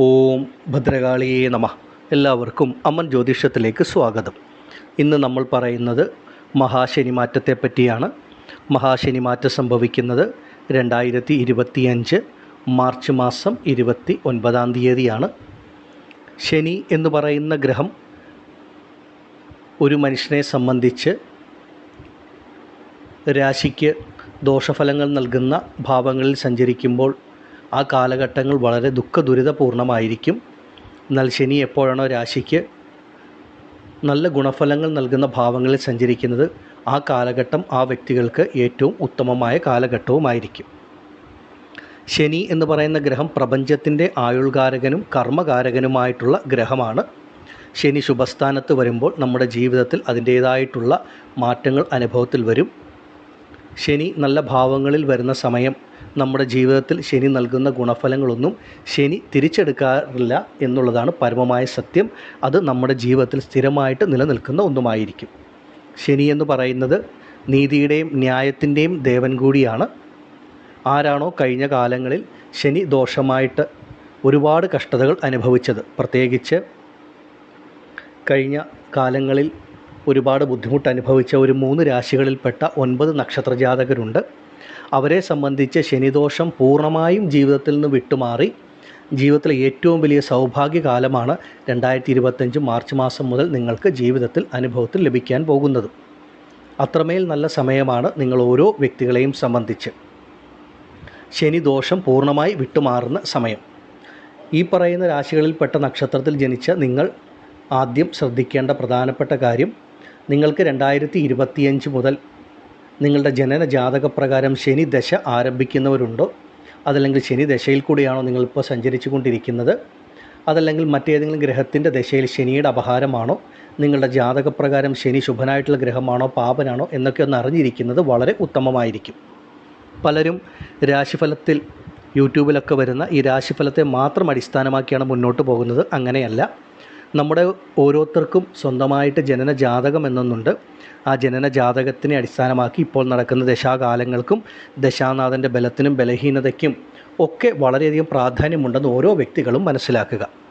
ഓം ഭദ്രകാളിയേ നമ. എല്ലാവർക്കും അമ്മൻ ജ്യോതിഷത്തിലേക്ക് സ്വാഗതം. ഇന്ന് നമ്മൾ പറയുന്നത് മഹാശനിമാറ്റത്തെ പറ്റിയാണ്. മഹാശനിമാറ്റം സംഭവിക്കുന്നത് രണ്ടായിരത്തി ഇരുപത്തിയഞ്ച് മാർച്ച് മാസം ഇരുപത്തി ഒൻപതാം തീയതിയാണ്. ശനി എന്ന് പറയുന്ന ഗ്രഹം ഒരു മനുഷ്യനെ സംബന്ധിച്ച് രാശിക്ക് ദോഷഫലങ്ങൾ നൽകുന്ന ഭാവങ്ങളിൽ സഞ്ചരിക്കുമ്പോൾ ആ കാലഘട്ടങ്ങൾ വളരെ ദുഃഖ ദുരിതപൂർണമായിരിക്കും എന്നാൽ ശനി എപ്പോഴാണോ രാശിക്ക് നല്ല ഗുണഫലങ്ങൾ നൽകുന്ന ഭാവങ്ങളിൽ സഞ്ചരിക്കുന്നത് ആ കാലഘട്ടം ആ വ്യക്തികൾക്ക് ഏറ്റവും ഉത്തമമായ കാലഘട്ടവുമായിരിക്കും. ശനി എന്ന് പറയുന്ന ഗ്രഹം പ്രപഞ്ചത്തിന്റെ ആയുൾകാരകനും കർമ്മകാരകനുമായിട്ടുള്ള ഗ്രഹമാണ്. ശനി ശുഭസ്ഥാനത്ത് വരുമ്പോൾ നമ്മുടെ ജീവിതത്തിൽ അതിന്റേതായിട്ടുള്ള മാറ്റങ്ങൾ അനുഭവത്തിൽ വരും. ശനി നല്ല ഭാവങ്ങളിൽ വരുന്ന സമയം നമ്മുടെ ജീവിതത്തിൽ ശനി നൽകുന്ന ഗുണഫലങ്ങളൊന്നും ശനി തിരിച്ചെടുക്കാറില്ല എന്നുള്ളതാണ് പരമമായ സത്യം. അത് നമ്മുടെ ജീവിതത്തിൽ സ്ഥിരമായിട്ട് നിലനിൽക്കുന്ന ഒന്നുമായിരിക്കും. ശനി എന്ന് പറയുന്നത് നീതിയുടെയും ന്യായത്തിന്റെയും ദേവൻ കൂടിയാണ്. ആരാണോ കഴിഞ്ഞ കാലങ്ങളിൽ ശനി ദോഷമായിട്ട് ഒരുപാട് കഷ്ടതകൾ അനുഭവിച്ചത്. പ്രത്യേകിച്ച് കഴിഞ്ഞ കാലങ്ങളിൽ ഒരുപാട് ബുദ്ധിമുട്ട് അനുഭവിച്ച ഒരു മൂന്ന് രാശികളിൽപ്പെട്ട ഒൻപത് നക്ഷത്രജാതകരുണ്ട്. അവരെ സംബന്ധിച്ച് ശനിദോഷം പൂർണമായും ജീവിതത്തിൽ നിന്ന് വിട്ടുമാറി. ജീവിതത്തിലെ ഏറ്റവും വലിയ സൗഭാഗ്യകാലമാണ് രണ്ടായിരത്തി ഇരുപത്തഞ്ച് മാർച്ച് മാസം മുതൽ നിങ്ങൾക്ക് ജീവിതത്തിൽ അനുഭവത്തിൽ ലഭിക്കാൻ പോകുന്നത്. അത്രമേൽ നല്ല സമയമാണ് നിങ്ങൾ ഓരോ വ്യക്തികളെയും സംബന്ധിച്ച്. ശനിദോഷം പൂർണമായി വിട്ടുമാറുന്ന സമയം. ഈ പറയുന്ന രാശികളിൽപ്പെട്ട നക്ഷത്രത്തിൽ ജനിച്ച നിങ്ങൾ ആദ്യം ശ്രദ്ധിക്കേണ്ട പ്രധാനപ്പെട്ട കാര്യം നിങ്ങൾക്ക് രണ്ടായിരത്തി ഇരുപത്തിയഞ്ച് മുതൽ നിങ്ങളുടെ ജനന ജാതകപ്രകാരം ശനി ദശ ആരംഭിക്കുന്നവരുണ്ടോ? അതല്ലെങ്കിൽ ശനി ദശയിൽ കൂടിയാണോ നിങ്ങളിപ്പോൾ സഞ്ചരിച്ചു കൊണ്ടിരിക്കുന്നത് അതല്ലെങ്കിൽ മറ്റേതെങ്കിലും ഗ്രഹത്തിന്റെ ദശയിൽ ശനിയുടെ അപഹാരമാണോ? നിങ്ങളുടെ ജാതകപ്രകാരം ശനി ശുഭനായിട്ടുള്ള ഗ്രഹമാണോ പാപനാണോ എന്നൊക്കെ ഒന്ന് അറിഞ്ഞിരിക്കുന്നത് വളരെ ഉത്തമമായിരിക്കും. പലരും രാശിഫലത്തിൽ യൂട്യൂബിലൊക്കെ വരുന്ന ഈ രാശിഫലത്തെ മാത്രം അടിസ്ഥാനമാക്കിയാണ് മുന്നോട്ട് പോകുന്നത്. അങ്ങനെയല്ല. നമ്മുടെ ഓരോരുത്തർക്കും സ്വന്തമായിട്ട് ജനന ജാതകം എന്നൊന്നുണ്ട്. ആ ജനന ജാതകത്തിനെ അടിസ്ഥാനമാക്കി ഇപ്പോൾ നടക്കുന്ന ദശാകാലങ്ങൾക്കും ദശാനാഥന്റെ ബലത്തിനും ബലഹീനതയ്ക്കും ഒക്കെ വളരെയധികം പ്രാധാന്യമുണ്ടെന്ന് ഓരോ വ്യക്തികളും മനസ്സിലാക്കുക.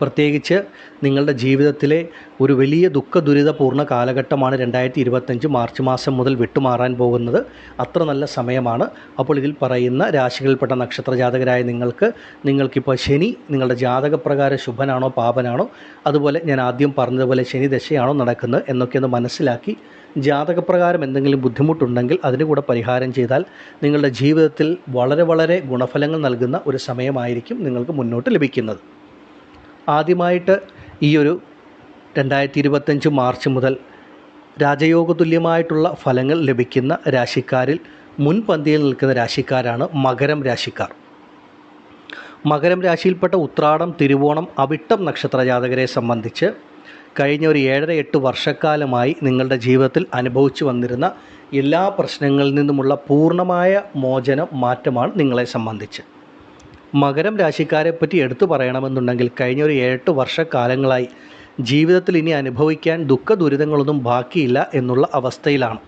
പ്രത്യേകിച്ച് നിങ്ങളുടെ ജീവിതത്തിലെ ഒരു വലിയ ദുഃഖ ദുരിതപൂർണ കാലഘട്ടമാണ് രണ്ടായിരത്തി ഇരുപത്തഞ്ച് മാർച്ച് മാസം മുതൽ വിട്ടുമാറാൻ പോകുന്നത്. അത്ര നല്ല സമയമാണ്. അപ്പോൾ ഇതിൽ പറയുന്ന രാശികളിൽപ്പെട്ട നക്ഷത്ര ജാതകരായ നിങ്ങൾക്ക് നിങ്ങൾക്കിപ്പോൾ ശനി നിങ്ങളുടെ ജാതകപ്രകാരം ശുഭനാണോ പാപനാണോ? അതുപോലെ ഞാൻ ആദ്യം പറഞ്ഞതുപോലെ ശനി ദശയാണോ നടക്കുന്നത് എന്നൊക്കെ ഒന്ന് മനസ്സിലാക്കി ജാതകപ്രകാരം എന്തെങ്കിലും ബുദ്ധിമുട്ടുണ്ടെങ്കിൽ അതിന് കൂടെ പരിഹാരം ചെയ്താൽ നിങ്ങളുടെ ജീവിതത്തിൽ വളരെ വളരെ ഗുണഫലങ്ങൾ നൽകുന്ന ഒരു സമയമായിരിക്കും നിങ്ങൾക്ക് മുന്നോട്ട് ലഭിക്കുന്നത്. ആദ്യമായിട്ട് ഈ ഒരു രണ്ടായിരത്തി ഇരുപത്തഞ്ച് മാർച്ച് മുതൽ രാജയോഗതുല്യമായിട്ടുള്ള ഫലങ്ങൾ ലഭിക്കുന്ന രാശിക്കാരിൽ മുൻപന്തിയിൽ നിൽക്കുന്ന രാശിക്കാരാണ് മകരം രാശിക്കാർ. മകരം രാശിയിൽപ്പെട്ട ഉത്രാടം തിരുവോണം അവിട്ടം നക്ഷത്ര ജാതകരെ സംബന്ധിച്ച് കഴിഞ്ഞ ഒരു ഏഴര എട്ട് വർഷക്കാലമായി നിങ്ങളുടെ ജീവിതത്തിൽ അനുഭവിച്ചു വന്നിരുന്ന എല്ലാ പ്രശ്നങ്ങളിൽ നിന്നുമുള്ള പൂർണമായ മോചനം മാറ്റമാണ് നിങ്ങളെ സംബന്ധിച്ച്. മകരം രാശിക്കാരെ പറ്റി എടുത്തു പറയണമെന്നുണ്ടെങ്കിൽ കഴിഞ്ഞ ഒരു ഏഴെട്ട് വർഷക്കാലങ്ങളായി ജീവിതത്തിൽ ഇനി അനുഭവിക്കാൻ ദുഃഖ ദുരിതങ്ങളൊന്നും ബാക്കിയില്ല എന്നുള്ള അവസ്ഥയിലാണ്.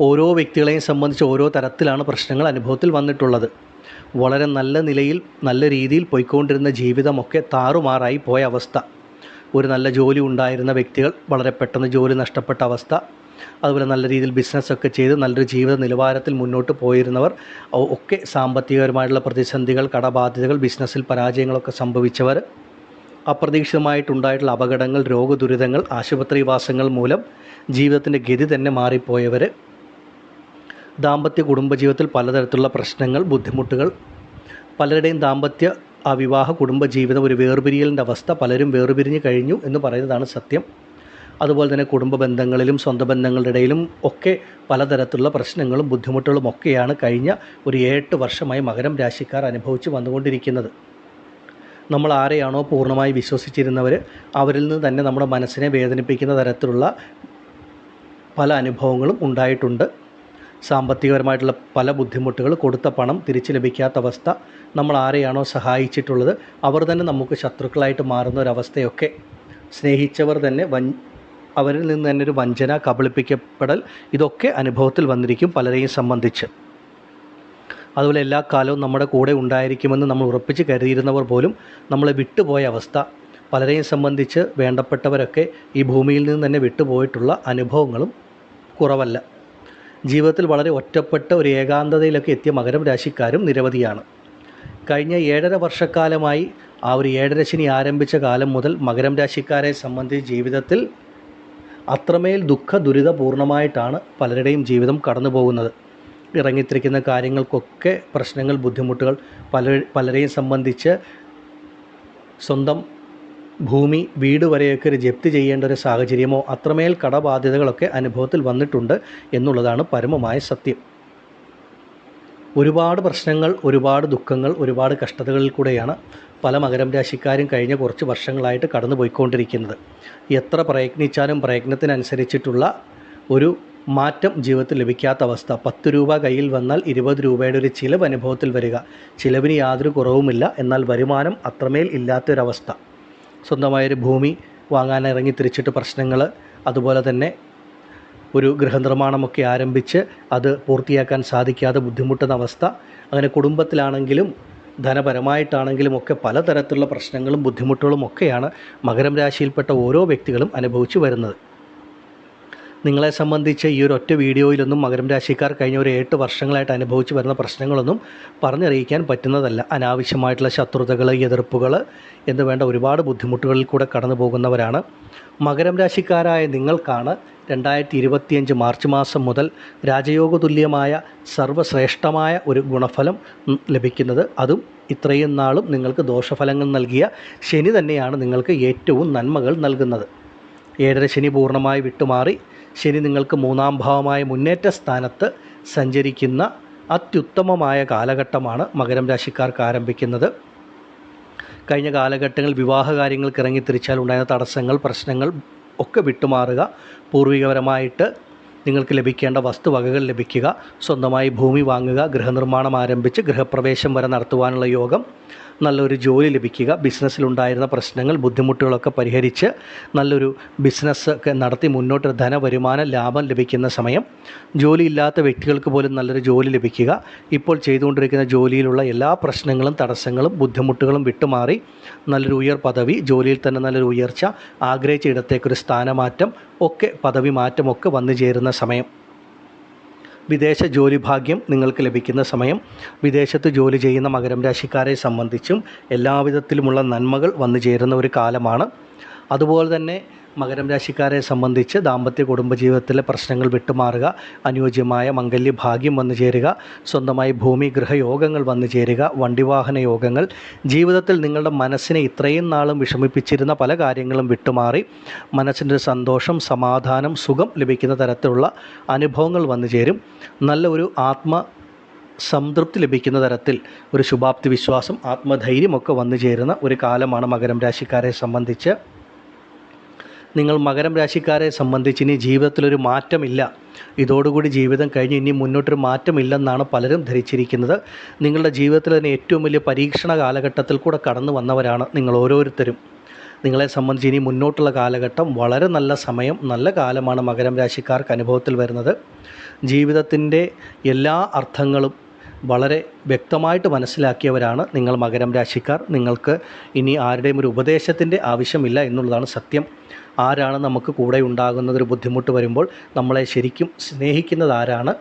ഓരോ വ്യക്തികളെയും സംബന്ധിച്ച് ഓരോ തരത്തിലാണ് പ്രശ്നങ്ങൾ അനുഭവത്തിൽ വന്നിട്ടുള്ളത്. വളരെ നല്ല നിലയിൽ നല്ല രീതിയിൽ പോയിക്കൊണ്ടിരുന്ന ജീവിതമൊക്കെ താറുമാറായി പോയ അവസ്ഥ. ഒരു നല്ല ജോലി ഉണ്ടായിരുന്ന വ്യക്തികൾ വളരെ പെട്ടെന്ന് ജോലി നഷ്ടപ്പെട്ട അവസ്ഥ. അതുപോലെ നല്ല രീതിയിൽ ബിസിനസ്സൊക്കെ ചെയ്ത് നല്ലൊരു ജീവിത നിലവാരത്തിൽ മുന്നോട്ട് പോയിരുന്നവർ ഒക്കെ സാമ്പത്തികപരമായിട്ടുള്ള പ്രതിസന്ധികൾ കടബാധ്യതകൾ ബിസിനസ്സിൽ പരാജയങ്ങളൊക്കെ സംഭവിച്ചവർ അപ്രതീക്ഷിതമായിട്ടുണ്ടായിട്ടുള്ള അപകടങ്ങൾ രോഗദുരിതങ്ങൾ ആശുപത്രിവാസങ്ങൾ മൂലം ജീവിതത്തിന്റെ ഗതി തന്നെ മാറിപ്പോയവർ ദാമ്പത്യ കുടുംബജീവിതത്തിൽ പലതരത്തിലുള്ള പ്രശ്നങ്ങൾ ബുദ്ധിമുട്ടുകൾ പലരുടെയും ദാമ്പത്യ ആ വിവാഹ കുടുംബജീവിതം ഒരു വേർപിരിയലിന്റെ അവസ്ഥ പലരും വേർപിരിഞ്ഞ് കഴിഞ്ഞു എന്ന് പറയുന്നതാണ് സത്യം. അതുപോലെ തന്നെ കുടുംബ ബന്ധങ്ങളിലും സ്വന്തം ബന്ധങ്ങളുടെ ഇടയിലും ഒക്കെ പലതരത്തിലുള്ള പ്രശ്നങ്ങളും ബുദ്ധിമുട്ടുകളും ഒക്കെയാണ് കഴിഞ്ഞ ഒരു ഏട്ട് വർഷമായി മകരം രാശിക്കാർ അനുഭവിച്ച് വന്നുകൊണ്ടിരിക്കുന്നത്. നമ്മൾ ആരെയാണോ പൂർണമായി വിശ്വസിച്ചിരുന്നവർ അവരിൽ നിന്ന് തന്നെ നമ്മുടെ മനസ്സിനെ വേദനിപ്പിക്കുന്ന തരത്തിലുള്ള പല അനുഭവങ്ങളും ഉണ്ടായിട്ടുണ്ട്. സാമ്പത്തികപരമായിട്ടുള്ള പല ബുദ്ധിമുട്ടുകൾ കൊടുത്ത പണം തിരിച്ചു ലഭിക്കാത്ത അവസ്ഥ നമ്മൾ ആരെയാണോ സഹായിച്ചിട്ടുള്ളത് അവർ തന്നെ നമുക്ക് ശത്രുക്കളായിട്ട് മാറുന്ന ഒരവസ്ഥയൊക്കെ സ്നേഹിച്ചവർ തന്നെ വൻ അവരിൽ നിന്ന് തന്നെ ഒരു വഞ്ചന കബളിപ്പിക്കപ്പെടൽ ഇതൊക്കെ അനുഭവത്തിൽ വന്നിരിക്കും പലരെയും സംബന്ധിച്ച്. അതുപോലെ എല്ലാ കാലവും നമ്മുടെ കൂടെ ഉണ്ടായിരിക്കുമെന്ന് നമ്മൾ ഉറപ്പിച്ച് കരുതിയിരുന്നവർ പോലും നമ്മളെ വിട്ടുപോയ അവസ്ഥ പലരെയും സംബന്ധിച്ച് വേണ്ടപ്പെട്ടവരൊക്കെ ഈ ഭൂമിയിൽ നിന്ന് തന്നെ വിട്ടുപോയിട്ടുള്ള അനുഭവങ്ങളും കുറവല്ല. ജീവിതത്തിൽ വളരെ ഒറ്റപ്പെട്ട ഒരു ഏകാന്തതയിലൊക്കെ എത്തിയ മകരം രാശിക്കാരും നിരവധിയാണ്. കഴിഞ്ഞ ഏഴര വർഷക്കാലമായി ആ ഒരു ഏഴര ശനി ആരംഭിച്ച കാലം മുതൽ മകരം രാശിക്കാരെ സംബന്ധിച്ച് ജീവിതത്തിൽ അത്രമേൽ ദുഃഖ ദുരിതപൂർണമായിട്ടാണ് പലരുടെയും ജീവിതം കടന്നു പോകുന്നത് ഇറങ്ങിത്തിരിക്കുന്ന കാര്യങ്ങൾക്കൊക്കെ പ്രശ്നങ്ങൾ ബുദ്ധിമുട്ടുകൾ പല പലരെയും സംബന്ധിച്ച് സ്വന്തം ഭൂമി വീട് വരെയൊക്കെ ഒരു ജപ്തി ചെയ്യേണ്ട ഒരു സാഹചര്യമോ അത്രമേൽ കടബാധ്യതകളൊക്കെ അനുഭവത്തിൽ വന്നിട്ടുണ്ട് എന്നുള്ളതാണ് പരമമായ സത്യം. ഒരുപാട് പ്രശ്നങ്ങൾ ഒരുപാട് ദുഃഖങ്ങൾ ഒരുപാട് കഷ്ടതകളിൽ കൂടെയാണ് പല മകരം രാശിക്കാരും കഴിഞ്ഞ കുറച്ച് വർഷങ്ങളായിട്ട് കടന്നു പോയിക്കൊണ്ടിരിക്കുന്നത്. എത്ര പ്രയത്നിച്ചാലും പ്രയത്നത്തിനനുസരിച്ചിട്ടുള്ള ഒരു മാറ്റം ജീവിതത്തിൽ ലഭിക്കാത്ത അവസ്ഥ. പത്ത് രൂപ കയ്യിൽ വന്നാൽ ഇരുപത് രൂപയുടെ ഒരു ചിലവ് അനുഭവത്തിൽ വരിക. ചിലവിന് യാതൊരു കുറവുമില്ല. എന്നാൽ വരുമാനം അത്രമേൽ ഇല്ലാത്തൊരവസ്ഥ. സ്വന്തമായൊരു ഭൂമി വാങ്ങാനിറങ്ങി തിരിച്ചിട്ട് പ്രശ്നങ്ങൾ അതുപോലെ തന്നെ ഒരു ഗൃഹനിർമ്മാണമൊക്കെ ആരംഭിച്ച് അത് പൂർത്തിയാക്കാൻ സാധിക്കാതെ ബുദ്ധിമുട്ടുന്ന അവസ്ഥ. അങ്ങനെ കുടുംബത്തിലാണെങ്കിലും ധനപരമായിട്ടാണെങ്കിലും ഒക്കെ പലതരത്തിലുള്ള പ്രശ്നങ്ങളും ബുദ്ധിമുട്ടുകളും ഒക്കെയാണ് മകരം രാശിയിൽപ്പെട്ട ഓരോ വ്യക്തികളും അനുഭവിച്ചു വരുന്നത്. നിങ്ങളെ സംബന്ധിച്ച് ഈ ഒരു ഒറ്റ വീഡിയോയിലൊന്നും മകരം രാശിക്കാർ കഴിഞ്ഞ ഒരു എട്ട് വർഷങ്ങളായിട്ട് അനുഭവിച്ചു വരുന്ന പ്രശ്നങ്ങളൊന്നും പറഞ്ഞറിയിക്കാൻ പറ്റുന്നതല്ല. അനാവശ്യമായിട്ടുള്ള ശത്രുതകൾ എതിർപ്പുകൾ എന്ന് വേണ്ട ഒരുപാട് ബുദ്ധിമുട്ടുകളിൽ കൂടെ കടന്നു പോകുന്നവരാണ് മകരം രാശിക്കാരായ നിങ്ങൾക്കാണ് രണ്ടായിരത്തി ഇരുപത്തിയഞ്ച് മാർച്ച് മാസം മുതൽ രാജയോഗ തുല്യമായ സർവശ്രേഷ്ഠമായ ഒരു ഗുണഫലം ലഭിക്കുന്നത്. അതും ഇത്രയും നാളും നിങ്ങൾക്ക് ദോഷഫലങ്ങൾ നൽകിയ ശനി തന്നെയാണ് നിങ്ങൾക്ക് ഏറ്റവും നന്മകൾ നൽകുന്നത്. ഏഴര ശനി പൂർണമായി വിട്ടുമാറി. ശനി നിങ്ങൾക്ക് മൂന്നാം ഭാവമായ മുന്നേറ്റ സ്ഥാനത്ത് സഞ്ചരിക്കുന്ന അത്യുത്തമമായ കാലഘട്ടമാണ് മകരം രാശിക്കാർക്ക് ആരംഭിക്കുന്നത്. കഴിഞ്ഞ കാലഘട്ടങ്ങളിൽ വിവാഹ കാര്യങ്ങൾക്ക് ഇറങ്ങി തിരിച്ചാൽ ഉണ്ടായ തടസ്സങ്ങൾ പ്രശ്നങ്ങൾ ഒക്കെ വിട്ടുമാറുക. പൂർവികപരമായിട്ട് നിങ്ങൾക്ക് ലഭിക്കേണ്ട വസ്തുവകകൾ ലഭിക്കുക. സ്വന്തമായി ഭൂമി വാങ്ങുക ഗൃഹനിർമ്മാണം ആരംഭിച്ച് ഗൃഹപ്രവേശം വരെ നടത്തുവാനുള്ള യോഗം. നല്ലൊരു ജോലി ലഭിക്കുക ബിസിനസ്സിലുണ്ടായിരുന്ന പ്രശ്നങ്ങൾ ബുദ്ധിമുട്ടുകളൊക്കെ പരിഹരിച്ച് നല്ലൊരു ബിസിനസ് ഒക്കെ നടത്തി മുന്നോട്ട് ധനവരുമാന ലാഭം ലഭിക്കുന്ന സമയം. ജോലിയില്ലാത്ത വ്യക്തികൾക്ക് പോലും നല്ലൊരു ജോലി ലഭിക്കുക. ഇപ്പോൾ ചെയ്തുകൊണ്ടിരിക്കുന്ന ജോലിയിലുള്ള എല്ലാ പ്രശ്നങ്ങളും തടസ്സങ്ങളും ബുദ്ധിമുട്ടുകളും വിട്ടുമാറി നല്ലൊരു ഉയർ പദവി ജോലിയിൽ തന്നെ നല്ലൊരു ഉയർച്ച ആഗ്രഹിച്ച ഇടത്തേക്കൊരു സ്ഥാനമാറ്റം ഒക്കെ പദവി മാറ്റമൊക്കെ വന്നു ചേരുന്ന സമയം. വിദേശ ജോലി ഭാഗ്യം നിങ്ങൾക്ക് ലഭിക്കുന്ന സമയം വിദേശത്ത് ജോലി ചെയ്യുന്ന മകരം രാശിക്കാരെ സംബന്ധിച്ചും എല്ലാവിധത്തിലുമുള്ള നന്മകൾ വന്നു ചേരുന്ന ഒരു കാലമാണ്. അതുപോലെ തന്നെ മകരം രാശിക്കാരെ സംബന്ധിച്ച് ദാമ്പത്യ കുടുംബജീവിതത്തിലെ പ്രശ്നങ്ങൾ വിട്ടുമാറുക അനുയോജ്യമായ മംഗല്യ ഭാഗ്യം വന്നു ചേരുക സ്വന്തമായി ഭൂമി ഗൃഹയോഗങ്ങൾ വന്നു ചേരുക വണ്ടി വാഹന യോഗങ്ങൾ ജീവിതത്തിൽ നിങ്ങളുടെ മനസ്സിനെ ഇത്രയും നാളും വിഷമിപ്പിച്ചിരുന്ന പല കാര്യങ്ങളും വിട്ടുമാറി മനസ്സിന്റെ സന്തോഷം സമാധാനം സുഖം ലഭിക്കുന്ന തരത്തിലുള്ള അനുഭവങ്ങൾ വന്നു ചേരും. നല്ല ഒരു ആത്മ സംതൃപ്തി ലഭിക്കുന്ന തരത്തിൽ ഒരു ശുഭാപ്തി വിശ്വാസം ആത്മധൈര്യമൊക്കെ വന്നു ചേരുന്ന ഒരു കാലമാണ് മകരം രാശിക്കാരെ സംബന്ധിച്ച്. നിങ്ങൾ മകരം രാശിക്കാരെ സംബന്ധിച്ച് ഇനി ജീവിതത്തിലൊരു മാറ്റമില്ല. ഇതോടുകൂടി ജീവിതം കഴിഞ്ഞ് ഇനി മുന്നോട്ടൊരു മാറ്റമില്ലെന്നാണ് പലരും ധരിച്ചിരിക്കുന്നത്. നിങ്ങളുടെ ജീവിതത്തിൽ തന്നെ ഏറ്റവും വലിയ പരീക്ഷണ കാലഘട്ടത്തിൽ കൂടെ കടന്നു വന്നവരാണ് നിങ്ങൾ ഓരോരുത്തരും. നിങ്ങളെ സംബന്ധിച്ച് ഇനി മുന്നോട്ടുള്ള കാലഘട്ടം വളരെ നല്ല സമയം നല്ല കാലമാണ് മകരം രാശിക്കാർക്ക് അനുഭവത്തിൽ വരുന്നത്. ജീവിതത്തിന്റെ എല്ലാ അർത്ഥങ്ങളും വളരെ വ്യക്തമായിട്ട് മനസ്സിലാക്കിയവരാണ് നിങ്ങൾ മകരം രാശിക്കാർ. നിങ്ങൾക്ക് ഇനി ആരുടെയും ഒരു ഉപദേശത്തിന്റെ ആവശ്യമില്ല എന്നുള്ളതാണ് സത്യം. ആരാണ് നമുക്ക് കൂടെ ഉണ്ടാകുന്നതൊരു ബുദ്ധിമുട്ട് വരുമ്പോൾ നമ്മളെ ശരിക്കും സ്നേഹിക്കുന്നത് ആരാണ്?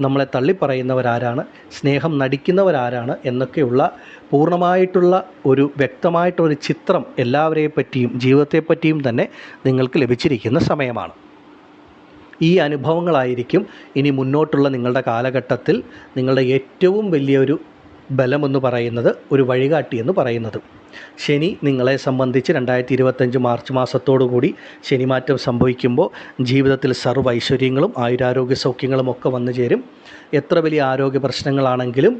നമ്മളെ തള്ളിപ്പറയുന്നവരാരാണ് സ്നേഹം നടിക്കുന്നവരാരാണ്? എന്നൊക്കെയുള്ള പൂർണമായിട്ടുള്ള ഒരു വ്യക്തമായിട്ടൊരു ചിത്രം എല്ലാവരെയും പറ്റിയും ജീവിതത്തെപ്പറ്റിയും തന്നെ നിങ്ങൾക്ക് ലഭിച്ചിരിക്കുന്ന സമയമാണ്. ഈ അനുഭവങ്ങളായിരിക്കും ഇനി മുന്നോട്ടുള്ള നിങ്ങളുടെ കാലഘട്ടത്തിൽ നിങ്ങളുടെ ഏറ്റവും വലിയൊരു ബലമെന്ന് പറയുന്നത് ഒരു വഴികാട്ടി എന്ന് പറയുന്നത്. ശനി നിങ്ങളെ സംബന്ധിച്ച് രണ്ടായിരത്തി ഇരുപത്തഞ്ച് മാർച്ച് മാസത്തോടു കൂടി ശനിമാറ്റം സംഭവിക്കുമ്പോൾ ജീവിതത്തിൽ സർവ ഐശ്വര്യങ്ങളും ആയുരാരോഗ്യ സൗഖ്യങ്ങളും ഒക്കെ വന്നു ചേരും. എത്ര വലിയ ആരോഗ്യ പ്രശ്നങ്ങളാണെങ്കിലും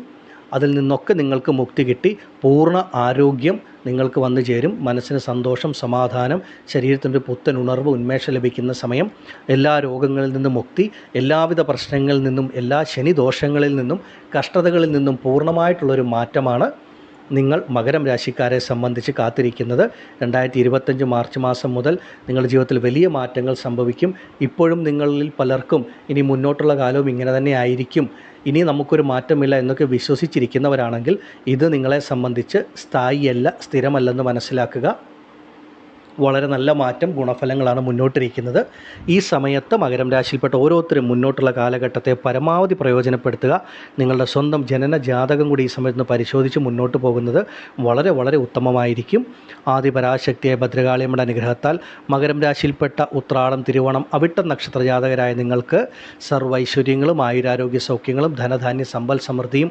അതിൽ നിന്നൊക്കെ നിങ്ങൾക്ക് മുക്തി കിട്ടി പൂർണ ആരോഗ്യം നിങ്ങൾക്ക് വന്നു ചേരും മനസ്സിന് സന്തോഷം സമാധാനം ശരീരത്തിന്റെ പുത്തൻ ഉണർവ് ഉന്മേഷം ലഭിക്കുന്ന സമയം എല്ലാ രോഗങ്ങളിൽ നിന്നും മുക്തി എല്ലാവിധ പ്രശ്നങ്ങളിൽ നിന്നും എല്ലാ ശനിദോഷങ്ങളിൽ നിന്നും കഷ്ടതകളിൽ നിന്നും പൂർണമായിട്ടുള്ളൊരു മാറ്റമാണ് നിങ്ങൾ മകരം രാശിക്കാരെ സംബന്ധിച്ച് കാത്തിരിക്കുന്നത് രണ്ടായിരത്തി ഇരുപത്തഞ്ച് മാർച്ച് മാസം മുതൽ നിങ്ങളുടെ ജീവിതത്തിൽ വലിയ മാറ്റങ്ങൾ സംഭവിക്കും. ഇപ്പോഴും നിങ്ങളിൽ പലർക്കും ഇനി മുന്നോട്ടുള്ള കാലവും ഇങ്ങനെ തന്നെ ആയിരിക്കും. ഇനി നമുക്കൊരു മാറ്റമില്ല എന്നൊക്കെ വിശ്വസിച്ചിരിക്കുന്നവരാണെങ്കിൽ ഇത് നിങ്ങളെ സംബന്ധിച്ച് സ്ഥായിയല്ല സ്ഥിരമല്ലെന്ന് മനസ്സിലാക്കുക. വളരെ നല്ല മാറ്റം ഗുണഫലങ്ങളാണ് മുന്നോട്ടിരിക്കുന്നത്. ഈ സമയത്ത് മകരം രാശിയിൽപ്പെട്ട ഓരോരുത്തരും മുന്നോട്ടുള്ള കാലഘട്ടത്തെ പരമാവധി പ്രയോജനപ്പെടുത്തുക. നിങ്ങളുടെ സ്വന്തം ജനന ജാതകം കൂടി ഈ സമയത്ത് പരിശോധിച്ച് മുന്നോട്ട് പോകുന്നത് വളരെ വളരെ ഉത്തമമായിരിക്കും. ആദ്യ പരാശക്തിയായ ഭദ്രകാളിയമ്മയുടെ അനുഗ്രഹത്താൽ മകരം രാശിയിൽപ്പെട്ട ഉത്രാടം തിരുവോണം അവിട്ട നക്ഷത്ര ജാതകരായ നിങ്ങൾക്ക് സർവൈശ്വര്യങ്ങളും ആയുരാരോഗ്യ സൗഖ്യങ്ങളും ധനധാന്യ സമ്പൽ സമൃദ്ധിയും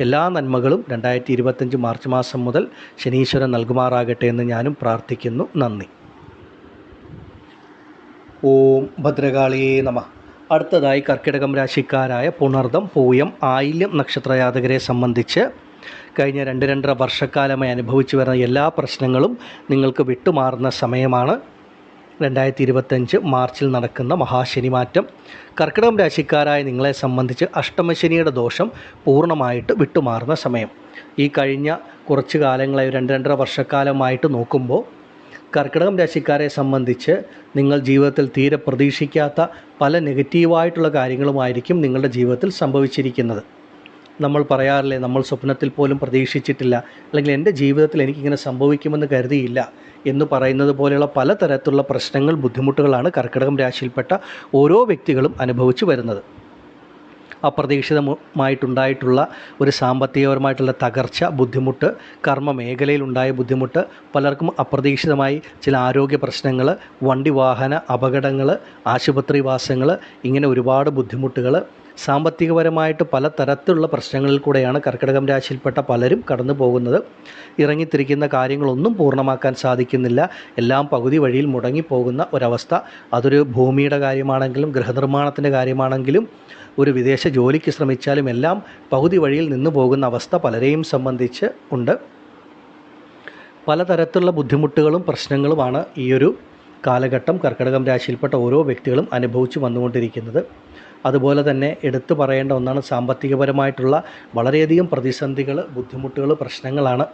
എല്ലാ നന്മകളും രണ്ടായിരത്തി ഇരുപത്തഞ്ച് മാർച്ച് മാസം മുതൽ ശനീശ്വരൻ നൽകുമാറാകട്ടെ എന്ന് ഞാനും പ്രാർത്ഥിക്കുന്നു. നന്ദി. ഓം ഭദ്രകാളിയേ നമ. അടുത്തതായി കർക്കിടകം രാശിക്കാരായ പുണർദം പൂയം ആയില്യം നക്ഷത്രയാതകരെ സംബന്ധിച്ച് കഴിഞ്ഞ രണ്ട് രണ്ടര വർഷക്കാലമായി അനുഭവിച്ചു വരുന്ന എല്ലാ പ്രശ്നങ്ങളും നിങ്ങൾക്ക് വിട്ടുമാറുന്ന സമയമാണ്. രണ്ടായിരത്തി ഇരുപത്തഞ്ച് മാർച്ചിൽ നടക്കുന്ന മഹാശനി മാറ്റം കർക്കിടകം രാശിക്കാരായ നിങ്ങളെ സംബന്ധിച്ച് അഷ്ടമശനിയുടെ ദോഷം പൂർണമായിട്ട് വിട്ടുമാറുന്ന സമയം. ഈ കഴിഞ്ഞ കുറച്ച് കാലങ്ങളായി രണ്ട് രണ്ടര വർഷക്കാലമായിട്ട് നോക്കുമ്പോൾ കർക്കിടകം രാശിക്കാരെ സംബന്ധിച്ച് നിങ്ങൾ ജീവിതത്തിൽ തീരെ പ്രതീക്ഷിക്കാത്ത പല നെഗറ്റീവായിട്ടുള്ള കാര്യങ്ങളുമായിരിക്കും നിങ്ങളുടെ ജീവിതത്തിൽ സംഭവിച്ചിരിക്കുന്നത്. നമ്മൾ പറയാറില്ലേ നമ്മൾ സ്വപ്നത്തിൽ പോലും പ്രതീക്ഷിച്ചിട്ടില്ല അല്ലെങ്കിൽ എന്റെ ജീവിതത്തിൽ എനിക്കിങ്ങനെ സംഭവിക്കുമെന്ന് കരുതിയില്ല എന്ന് പറയുന്നത് പോലെയുള്ള പലതരത്തിലുള്ള പ്രശ്നങ്ങൾ ബുദ്ധിമുട്ടുകളാണ് കർക്കിടകം രാശിയിൽപ്പെട്ട ഓരോ വ്യക്തികളും അനുഭവിച്ചു വരുന്നത്. അപ്രതീക്ഷിതമായിട്ടുണ്ടായിട്ടുള്ള ഒരു സാമ്പത്തികപരമായിട്ടുള്ള തകർച്ച ബുദ്ധിമുട്ട് കർമ്മ മേഖലയിലുണ്ടായ ബുദ്ധിമുട്ട് പലർക്കും അപ്രതീക്ഷിതമായി ചില ആരോഗ്യ പ്രശ്നങ്ങൾ വണ്ടി വാഹന അപകടങ്ങൾ ആശുപത്രിവാസങ്ങൾ ഇങ്ങനെ ഒരുപാട് ബുദ്ധിമുട്ടുകൾ സാമ്പത്തികപരമായിട്ട് പല തരത്തിലുള്ള പ്രശ്നങ്ങളിൽ കൂടെയാണ് കർക്കിടകം രാശിയിൽപ്പെട്ട പലരും കടന്നു പോകുന്നത്. ഇറങ്ങിത്തിരിക്കുന്ന കാര്യങ്ങളൊന്നും പൂർണമാക്കാൻ സാധിക്കുന്നില്ല. എല്ലാം പകുതി വഴിയിൽ മുടങ്ങിപ്പോകുന്ന ഒരവസ്ഥ. അതൊരു ഭൂമിയുടെ കാര്യമാണെങ്കിലും ഗൃഹനിർമ്മാണത്തിന്റെ കാര്യമാണെങ്കിലും ഒരു വിദേശ ജോലിക്ക് ശ്രമിച്ചാലും എല്ലാം പകുതി വഴിയിൽ നിന്ന് പോകുന്ന അവസ്ഥ പലരെയും സംബന്ധിച്ച് ഉണ്ട്. പലതരത്തിലുള്ള ബുദ്ധിമുട്ടുകളും പ്രശ്നങ്ങളുമാണ് ഈയൊരു കാലഘട്ടം കർക്കിടകം രാശിയിൽപ്പെട്ട ഓരോ വ്യക്തികളും അനുഭവിച്ചു വന്നുകൊണ്ടിരിക്കുന്നത്. അതുപോലെ തന്നെ എടുത്തു പറയേണ്ട ഒന്നാണ് സാമ്പത്തികപരമായിട്ടുള്ള വളരെയധികം പ്രതിസന്ധികൾ ബുദ്ധിമുട്ടുകൾ പ്രശ്നങ്ങളാണ്.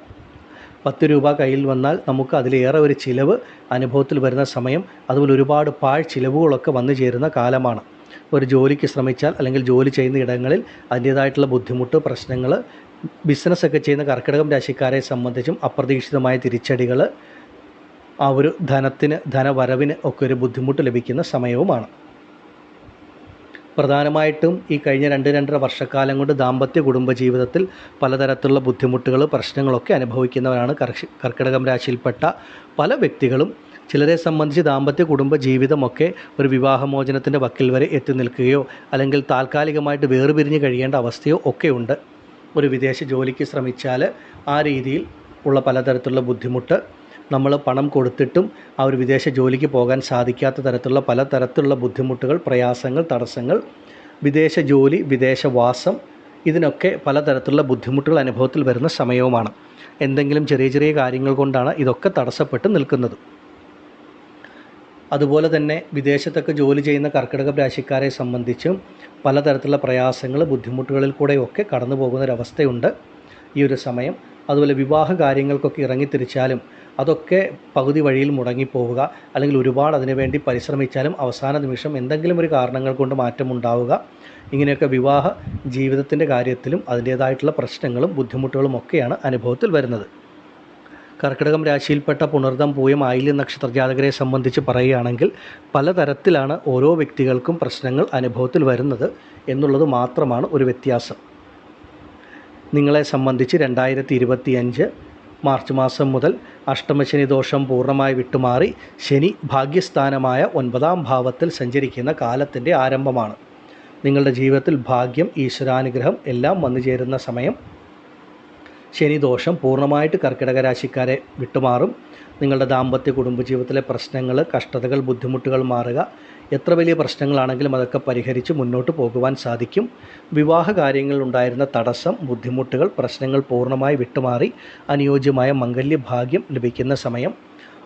പത്ത് രൂപ കയ്യിൽ വന്നാൽ നമുക്ക് അതിലേറെ ഒരു ചിലവ് അനുഭവത്തിൽ വരുന്ന സമയം അതുപോലെ ഒരുപാട് പാഴ് ചിലവുകളൊക്കെ വന്നു ചേരുന്ന കാലമാണ്. ഒരു ജോലിക്ക് ശ്രമിച്ചാൽ അല്ലെങ്കിൽ ജോലി ചെയ്യുന്ന ഇടങ്ങളിൽ അതിന്റേതായിട്ടുള്ള ബുദ്ധിമുട്ട് പ്രശ്നങ്ങൾ ബിസിനസ്സൊക്കെ ചെയ്യുന്ന കർക്കിടകം രാശിക്കാരെ സംബന്ധിച്ചും അപ്രതീക്ഷിതമായ തിരിച്ചടികൾ ആ ഒരു ധനത്തിന് ധനവരവിന് ഒക്കെ ഒരു ബുദ്ധിമുട്ട് ലഭിക്കുന്ന സമയവുമാണ്. പ്രധാനമായിട്ടും ഈ കഴിഞ്ഞ രണ്ട് രണ്ടര വർഷക്കാലം കൊണ്ട് ദാമ്പത്യ കുടുംബ ജീവിതത്തിൽ പലതരത്തിലുള്ള ബുദ്ധിമുട്ടുകൾ പ്രശ്നങ്ങളൊക്കെ അനുഭവിക്കുന്നവരാണ് കർഷി കർക്കിടകം രാശിയിൽപ്പെട്ട പല വ്യക്തികളും. ചിലരെ സംബന്ധിച്ച് ദാമ്പത്യ കുടുംബ ജീവിതമൊക്കെ ഒരു വിവാഹമോചനത്തിന്റെ വക്കിൽ വരെ എത്തി നിൽക്കുകയോ അല്ലെങ്കിൽ താൽക്കാലികമായിട്ട് വേർപിരിഞ്ഞ് കഴിയേണ്ട അവസ്ഥയോ ഒക്കെ ഉണ്ട്. ഒരു വിദേശ ജോലിക്ക് ശ്രമിച്ചാൽ ആ രീതിയിൽ ഉള്ള പലതരത്തിലുള്ള ബുദ്ധിമുട്ട് നമ്മൾ പണം കൊടുത്തിട്ടും ആ ഒരു വിദേശ ജോലിക്ക് പോകാൻ സാധിക്കാത്ത തരത്തിലുള്ള പല തരത്തിലുള്ള ബുദ്ധിമുട്ടുകൾ പ്രയാസങ്ങൾ തടസ്സങ്ങൾ വിദേശ ജോലി വിദേശവാസം ഇതിനൊക്കെ പലതരത്തിലുള്ള ബുദ്ധിമുട്ടുകൾ അനുഭവത്തിൽ വരുന്ന സമയവുമാണ്. എന്തെങ്കിലും ചെറിയ ചെറിയ കാര്യങ്ങൾ കൊണ്ടാണ് ഇതൊക്കെ തടസ്സപ്പെട്ട് നിൽക്കുന്നത്. അതുപോലെ തന്നെ വിദേശത്തൊക്കെ ജോലി ചെയ്യുന്ന കർക്കിടക രാശിക്കാരെ സംബന്ധിച്ചും പലതരത്തിലുള്ള പ്രയാസങ്ങൾ ബുദ്ധിമുട്ടുകളിൽ കൂടെയൊക്കെ കടന്നു പോകുന്നൊരവസ്ഥയുണ്ട് ഈ ഒരു സമയം. അതുപോലെ വിവാഹ കാര്യങ്ങൾക്കൊക്കെ ഇറങ്ങിത്തിരിച്ചാലും അതൊക്കെ പകുതി വഴിയിൽ മുടങ്ങിപ്പോവുക. അല്ലെങ്കിൽ ഒരുപാട് അതിനുവേണ്ടി പരിശ്രമിച്ചാലും അവസാന നിമിഷം എന്തെങ്കിലും ഒരു കാരണങ്ങൾ കൊണ്ട് മാറ്റമുണ്ടാവുക. ഇങ്ങനെയൊക്കെ വിവാഹ ജീവിതത്തിന്റെ കാര്യത്തിലും അതിന്റേതായിട്ടുള്ള പ്രശ്നങ്ങളും ബുദ്ധിമുട്ടുകളും ഒക്കെയാണ് അനുഭവത്തിൽ വരുന്നത്. കർക്കിടകം രാശിയിൽപ്പെട്ട പുണർദം പൂയം ആയില്യം നക്ഷത്ര ജാതകരെ സംബന്ധിച്ച് പറയുകയാണെങ്കിൽ പലതരത്തിലാണ് ഓരോ വ്യക്തികൾക്കും പ്രശ്നങ്ങൾ അനുഭവത്തിൽ വരുന്നത് എന്നുള്ളത് മാത്രമാണ് ഒരു വ്യത്യാസം. നിങ്ങളെ സംബന്ധിച്ച് രണ്ടായിരത്തി ഇരുപത്തിയഞ്ച് മാർച്ച് മാസം മുതൽ അഷ്ടമശനി ദോഷം പൂർണമായി വിട്ടുമാറി ശനി ഭാഗ്യസ്ഥാനമായ ഒൻപതാം ഭാവത്തിൽ സഞ്ചരിക്കുന്ന കാലത്തിന്റെ ആരംഭമാണ്. നിങ്ങളുടെ ജീവിതത്തിൽ ഭാഗ്യം ഈശ്വരാനുഗ്രഹം എല്ലാം വന്നു ചേരുന്ന സമയം. ശനിദോഷം പൂർണമായിട്ട് കർക്കിടക രാശിക്കാരെ വിട്ടുമാറും. നിങ്ങളുടെ ദാമ്പത്യ കുടുംബജീവിതത്തിലെ പ്രശ്നങ്ങൾ കഷ്ടതകൾ ബുദ്ധിമുട്ടുകൾ മാറുക എത്ര വലിയ പ്രശ്നങ്ങളാണെങ്കിലും അതൊക്കെ പരിഹരിച്ച് മുന്നോട്ട് പോകുവാൻ സാധിക്കും. വിവാഹ കാര്യങ്ങളിൽ ഉണ്ടായിരുന്ന തടസ്സം ബുദ്ധിമുട്ടുകൾ പ്രശ്നങ്ങൾ പൂർണമായി വിട്ടുമാറി അനുയോജ്യമായ മംഗല്യഭാഗ്യം ലഭിക്കുന്ന സമയം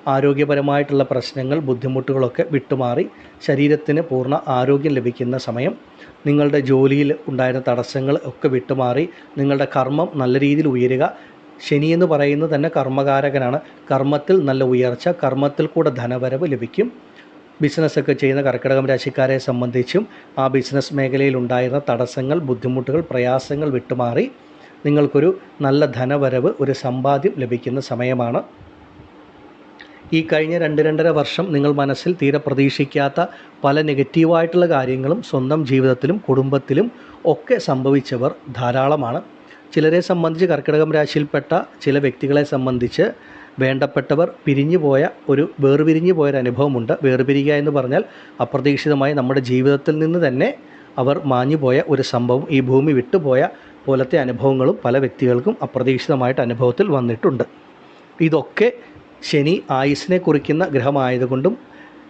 ആരോഗ്യപരമായിട്ടുള്ള പ്രശ്നങ്ങൾ ബുദ്ധിമുട്ടുകളൊക്കെ വിട്ടുമാറി ശരീരത്തിന് പൂർണ ആരോഗ്യം ലഭിക്കുന്ന സമയം നിങ്ങളുടെ ജോലിയിൽ ഉണ്ടായിരുന്ന തടസ്സങ്ങൾ ഒക്കെ വിട്ടുമാറി നിങ്ങളുടെ കർമ്മം നല്ല രീതിയിൽ ഉയരുക. ശനി എന്ന് പറയുന്നത് തന്നെ കർമ്മകാരകനാണ്. കർമ്മത്തിൽ നല്ല ഉയർച്ച കർമ്മത്തിൽ കൂടെ ധനവരവ് ലഭിക്കും. ബിസിനസ്സൊക്കെ ചെയ്യുന്ന കർക്കിടകം രാശിക്കാരെ സംബന്ധിച്ചും ആ ബിസിനസ് മേഖലയിൽ ഉണ്ടായിരുന്ന തടസ്സങ്ങൾ ബുദ്ധിമുട്ടുകൾ പ്രയാസങ്ങൾ വിട്ടുമാറി നിങ്ങൾക്കൊരു നല്ല ധനവരവ് ഒരു സമ്പാദ്യം ലഭിക്കുന്ന സമയമാണ്. ഈ കഴിഞ്ഞ രണ്ട് രണ്ടര വർഷം നിങ്ങൾ മനസ്സിൽ തീരെ പ്രതീക്ഷിക്കാത്ത പല നെഗറ്റീവായിട്ടുള്ള കാര്യങ്ങളും സ്വന്തം ജീവിതത്തിലും കുടുംബത്തിലും ഒക്കെ സംഭവിച്ചവർ ധാരാളമാണ്. ചിലരെ സംബന്ധിച്ച് കർക്കിടകം രാശിയിൽപ്പെട്ട ചില വ്യക്തികളെ സംബന്ധിച്ച് വേണ്ടപ്പെട്ടവർ പിരിഞ്ഞു പോയ ഒരു വേർപിരിഞ്ഞു പോയൊരു അനുഭവമുണ്ട്. വേർപിരിയുക എന്ന് പറഞ്ഞാൽ അപ്രതീക്ഷിതമായി നമ്മുടെ ജീവിതത്തിൽ നിന്ന് തന്നെ അവർ മാഞ്ഞു പോയ ഒരു സംഭവം ഈ ഭൂമി വിട്ടുപോയ പോലത്തെ അനുഭവങ്ങളും പല വ്യക്തികൾക്കും അപ്രതീക്ഷിതമായിട്ട് അനുഭവത്തിൽ വന്നിട്ടുണ്ട്. ഇതൊക്കെ ശനി ആയുസ്സിനെ കുറിക്കുന്ന ഗ്രഹമായതുകൊണ്ടും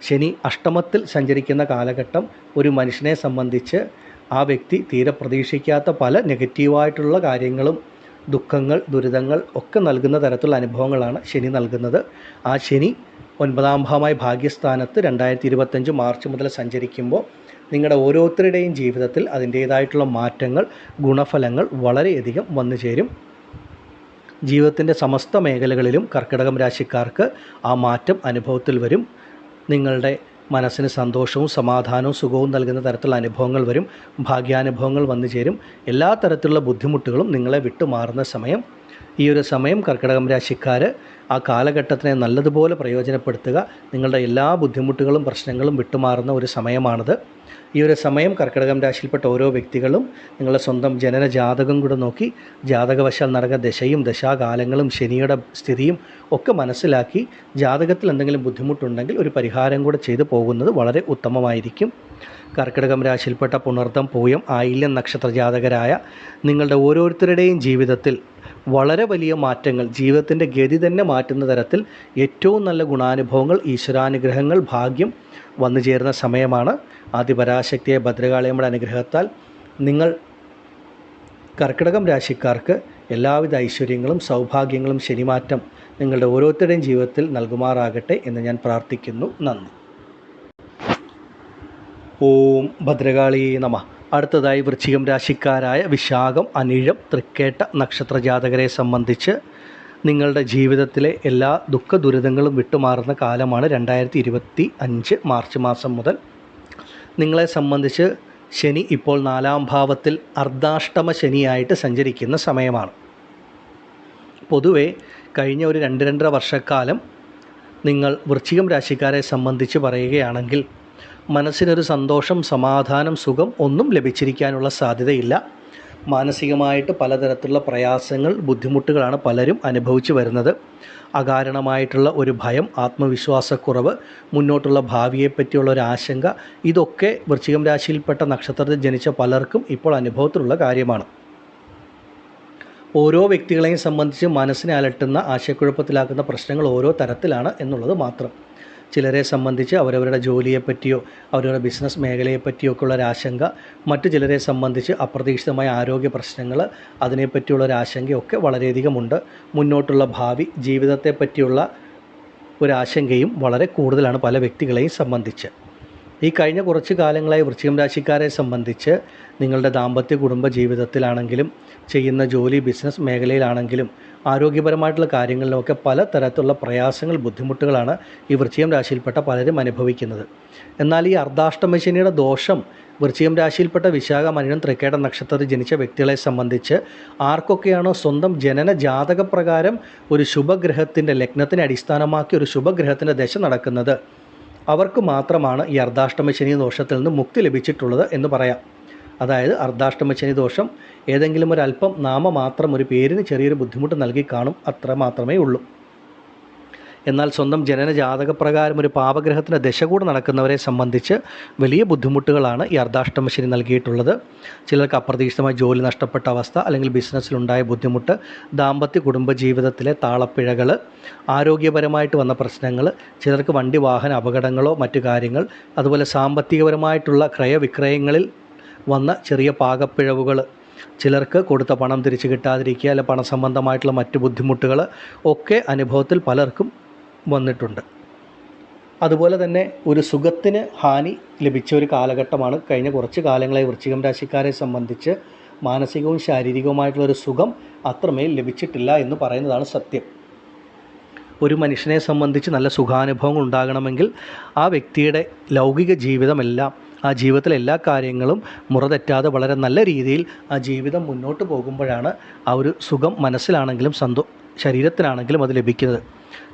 ശനി അഷ്ടമത്തിൽ സഞ്ചരിക്കുന്ന കാലഘട്ടം ഒരു മനുഷ്യനെ സംബന്ധിച്ച് ആ വ്യക്തി തീരെ പ്രതീക്ഷിക്കാത്ത പല നെഗറ്റീവായിട്ടുള്ള കാര്യങ്ങളും ദുഃഖങ്ങൾ ദുരിതങ്ങൾ ഒക്കെ നൽകുന്ന തരത്തിലുള്ള അനുഭവങ്ങളാണ് ശനി നൽകുന്നത്. ആ ശനി ഒൻപതാം ഭാവമായ ഭാഗ്യസ്ഥാനത്ത് രണ്ടായിരത്തി ഇരുപത്തഞ്ച് മാർച്ച് മുതൽ സഞ്ചരിക്കുമ്പോൾ നിങ്ങളുടെ ഓരോരുത്തരുടെയും ജീവിതത്തിൽ അതിന്റേതായിട്ടുള്ള മാറ്റങ്ങൾ ഗുണഫലങ്ങൾ വളരെയധികം വന്നു ചേരും. ജീവിതത്തിന്റെ സമസ്ത മേഖലകളിലും കർക്കിടകം രാശിക്കാർക്ക് ആ മാറ്റം അനുഭവത്തിൽ വരും. നിങ്ങളുടെ മനസ്സിന് സന്തോഷവും സമാധാനവും സുഖവും നൽകുന്ന തരത്തിലുള്ള അനുഭവങ്ങൾ വരും. ഭാഗ്യാനുഭവങ്ങൾ വന്നു ചേരും. എല്ലാ തരത്തിലുള്ള ബുദ്ധിമുട്ടുകളും നിങ്ങളെ വിട്ടുമാറുന്ന സമയം. ഈ ഒരു സമയം കർക്കിടകം രാശിക്കാർ ആ കാലഘട്ടത്തിനെ നല്ലതുപോലെ പ്രയോജനപ്പെടുത്തുക നിങ്ങളുടെ എല്ലാ ബുദ്ധിമുട്ടുകളും പ്രശ്നങ്ങളും വിട്ടുമാറുന്ന ഒരു സമയമാണിത്. ഈ ഒരു സമയം കർക്കിടകം രാശിയിൽപ്പെട്ട ഓരോ വ്യക്തികളും നിങ്ങളുടെ സ്വന്തം ജനന ജാതകം കൂടെ നോക്കി ജാതകവശാൽ നടക്കുന്ന ദശയും ദശാകാലങ്ങളും ശനിയുടെ സ്ഥിതിയും ഒക്കെ മനസ്സിലാക്കി ജാതകത്തിൽ എന്തെങ്കിലും ബുദ്ധിമുട്ടുണ്ടെങ്കിൽ ഒരു പരിഹാരം കൂടെ ചെയ്തു പോകുന്നത് വളരെ ഉത്തമമായിരിക്കും. കർക്കിടകം രാശിയിൽപ്പെട്ട പുണർത്തം പൂയം ആയില്യം നക്ഷത്ര ജാതകരായ നിങ്ങളുടെ ഓരോരുത്തരുടെയും ജീവിതത്തിൽ വളരെ വലിയ മാറ്റങ്ങൾ ജീവിതത്തിന്റെ ഗതി തന്നെ മാറ്റുന്ന തരത്തിൽ ഏറ്റവും നല്ല ഗുണാനുഭവങ്ങൾ ഈശ്വരാനുഗ്രഹങ്ങൾ ഭാഗ്യം വന്നു ചേരുന്ന സമയമാണ് ആദിപരാശക്തിയെ ഭദ്രകാളിയമ്മയുടെ അനുഗ്രഹത്താൽ നിങ്ങൾ കർക്കിടകം രാശിക്കാർക്ക് എല്ലാവിധ ഐശ്വര്യങ്ങളും സൗഭാഗ്യങ്ങളും ശനിമാറ്റം നിങ്ങളുടെ ഓരോരുത്തരുടെയും ജീവിതത്തിൽ നൽകുമാറാകട്ടെ എന്ന് ഞാൻ പ്രാർത്ഥിക്കുന്നു. നന്ദി. ഓം ഭദ്രകാളി നമ. അടുത്തതായി വൃശ്ചികം രാശിക്കാരായ വിശാഖം അനിഴം തൃക്കേട്ട നക്ഷത്ര ജാതകരെ സംബന്ധിച്ച് നിങ്ങളുടെ ജീവിതത്തിലെ എല്ലാ ദുഃഖ ദുരിതങ്ങളും വിട്ടുമാറുന്ന കാലമാണ് രണ്ടായിരത്തി ഇരുപത്തി അഞ്ച് മാർച്ച് മാസം മുതൽ. നിങ്ങളെ സംബന്ധിച്ച് ശനി ഇപ്പോൾ നാലാം ഭാവത്തിൽ അർദ്ധാഷ്ടമ ശനിയായിട്ട് സഞ്ചരിക്കുന്ന സമയമാണ്. പൊതുവേ കഴിഞ്ഞ ഒരു രണ്ട് രണ്ടര വർഷക്കാലം നിങ്ങൾ വൃശ്ചികം രാശിക്കാരെ സംബന്ധിച്ച് പറയുകയാണെങ്കിൽ മനസ്സിനൊരു സന്തോഷം സമാധാനം സുഖം ഒന്നും ലഭിച്ചിരിക്കാനുള്ള സാധ്യതയില്ല. മാനസികമായിട്ട് പലതരത്തിലുള്ള പ്രയാസങ്ങൾ ബുദ്ധിമുട്ടുകളാണ് പലരും അനുഭവിച്ചു വരുന്നത്. അകാരണമായിട്ടുള്ള ഒരു ഭയം ആത്മവിശ്വാസക്കുറവ് മുന്നോട്ടുള്ള ഭാവിയെപ്പറ്റിയുള്ള ഒരു ആശങ്ക ഇതൊക്കെ വൃശ്ചികം രാശിയിൽപ്പെട്ട നക്ഷത്രത്തിൽ ജനിച്ച പലർക്കും ഇപ്പോൾ അനുഭവത്തിലുള്ള കാര്യമാണ്. ഓരോ വ്യക്തികളെയും സംബന്ധിച്ച് മനസ്സിനെ അലട്ടുന്ന ആശയക്കുഴപ്പത്തിലാക്കുന്ന പ്രശ്നങ്ങൾ ഓരോ തരത്തിലാണ് എന്നുള്ളത് മാത്രം. ചിലരെ സംബന്ധിച്ച് അവരവരുടെ ജോലിയെപ്പറ്റിയോ അവരവരുടെ ബിസിനസ് മേഖലയെപ്പറ്റിയോ ഒക്കെ ഉള്ള ഒരാശങ്ക മറ്റു ചിലരെ സംബന്ധിച്ച് അപ്രതീക്ഷിതമായ ആരോഗ്യ പ്രശ്നങ്ങൾ അതിനെപ്പറ്റിയുള്ള ഒരാശങ്കയൊക്കെ വളരെയധികമുണ്ട്. മുന്നോട്ടുള്ള ഭാവി ജീവിതത്തെ പറ്റിയുള്ള ഒരു ആശങ്കയും വളരെ കൂടുതലാണ് പല വ്യക്തികളെയും സംബന്ധിച്ച്. ഈ കഴിഞ്ഞ കുറച്ച് കാലങ്ങളായി വൃശ്ചികം രാശിക്കാരെ സംബന്ധിച്ച് നിങ്ങളുടെ ദാമ്പത്യ കുടുംബ ജീവിതത്തിലാണെങ്കിലും ചെയ്യുന്ന ജോലി ബിസിനസ് മേഖലയിലാണെങ്കിലും ആരോഗ്യപരമായിട്ടുള്ള കാര്യങ്ങളിലുമൊക്കെ പല തരത്തിലുള്ള പ്രയാസങ്ങൾ ബുദ്ധിമുട്ടുകളാണ് ഈ വൃശ്ചികം രാശിയിൽപ്പെട്ട പലരും അനുഭവിക്കുന്നത്. എന്നാൽ ഈ അർദ്ധാഷ്ടമശനിയുടെ ദോഷം വൃശ്ചികം രാശിയിൽപ്പെട്ട വിശാഖ മനുഷ്യൻ തൃക്കേട നക്ഷത്രത്തിൽ ജനിച്ച വ്യക്തികളെ സംബന്ധിച്ച് ആർക്കൊക്കെയാണോ സ്വന്തം ജനന ജാതകപ്രകാരം ഒരു ശുഭഗ്രഹത്തിന്റെ ലഗ്നത്തിനെ അടിസ്ഥാനമാക്കി ഒരു ശുഭഗ്രഹത്തിന്റെ ദശ നടക്കുന്നത്? അവർക്ക് മാത്രമാണ് ഈ അർദ്ധാഷ്ടമശനി ദോഷത്തിൽ നിന്ന് മുക്തി ലഭിച്ചിട്ടുള്ളത് എന്ന് പറയാം. അതായത് അർദ്ധാഷ്ടമശനി ദോഷം ഏതെങ്കിലും ഒരു അല്പം നാമമാത്രം ഒരു പേരിന് ചെറിയൊരു ബുദ്ധിമുട്ട് നൽകി കാണും അത്ര മാത്രമേ ഉള്ളൂ. എന്നാൽ സ്വന്തം ജനന ജാതകപ്രകാരം ഒരു പാപഗ്രഹത്തിന്റെ ദശ കൂടെ നടക്കുന്നവരെ സംബന്ധിച്ച് വലിയ ബുദ്ധിമുട്ടുകളാണ് ഈ അർദ്ധാഷ്ടമശനി നൽകിയിട്ടുള്ളത്. ചിലർക്ക് അപ്രതീക്ഷിതമായി ജോലി നഷ്ടപ്പെട്ട അവസ്ഥ അല്ലെങ്കിൽ ബിസിനസ്സിലുണ്ടായ ബുദ്ധിമുട്ട് ദാമ്പത്യ കുടുംബജീവിതത്തിലെ താളപ്പിഴകൾ ആരോഗ്യപരമായിട്ട് വന്ന പ്രശ്നങ്ങൾ ചിലർക്ക് വണ്ടി വാഹന അപകടങ്ങളോ മറ്റു കാര്യങ്ങൾ അതുപോലെ സാമ്പത്തികപരമായിട്ടുള്ള ക്രയവിക്രയങ്ങളിൽ വന്ന ചെറിയ പാകപ്പിഴവുകൾ ചിലർക്ക് കൊടുത്ത പണം തിരിച്ചു കിട്ടാതിരിക്കുക അല്ലെ പണസംബന്ധമായിട്ടുള്ള മറ്റ് ബുദ്ധിമുട്ടുകൾ ഒക്കെ അനുഭവത്തിൽ പലർക്കും വന്നിട്ടുണ്ട്. അതുപോലെ തന്നെ ഒരു സുഖത്തിന് ഹാനി ലഭിച്ച ഒരു കാലഘട്ടമാണ്. കഴിഞ്ഞ കുറച്ച് കാലങ്ങളായി വൃശ്ചികം രാശിക്കാരെ സംബന്ധിച്ച് മാനസികവും ശാരീരികവുമായിട്ടുള്ള ഒരു സുഖം അത്രമേൽ ലഭിച്ചിട്ടില്ല എന്ന് പറയുന്നതാണ് സത്യം. ഒരു മനുഷ്യനെ സംബന്ധിച്ച് നല്ല സുഖാനുഭവങ്ങൾ ഉണ്ടാകണമെങ്കിൽ ആ വ്യക്തിയുടെ ലൗകിക ജീവിതമെല്ലാം ആ ജീവിതത്തിലെ എല്ലാ കാര്യങ്ങളും മുറ തെറ്റാതെ വളരെ നല്ല രീതിയിൽ ആ ജീവിതം മുന്നോട്ട് പോകുമ്പോഴാണ് ആ ഒരു സുഖം മനസ്സിലാണെങ്കിലും സന്തോ ശരീരത്തിനാണെങ്കിലും അത് ലഭിക്കുന്നത്.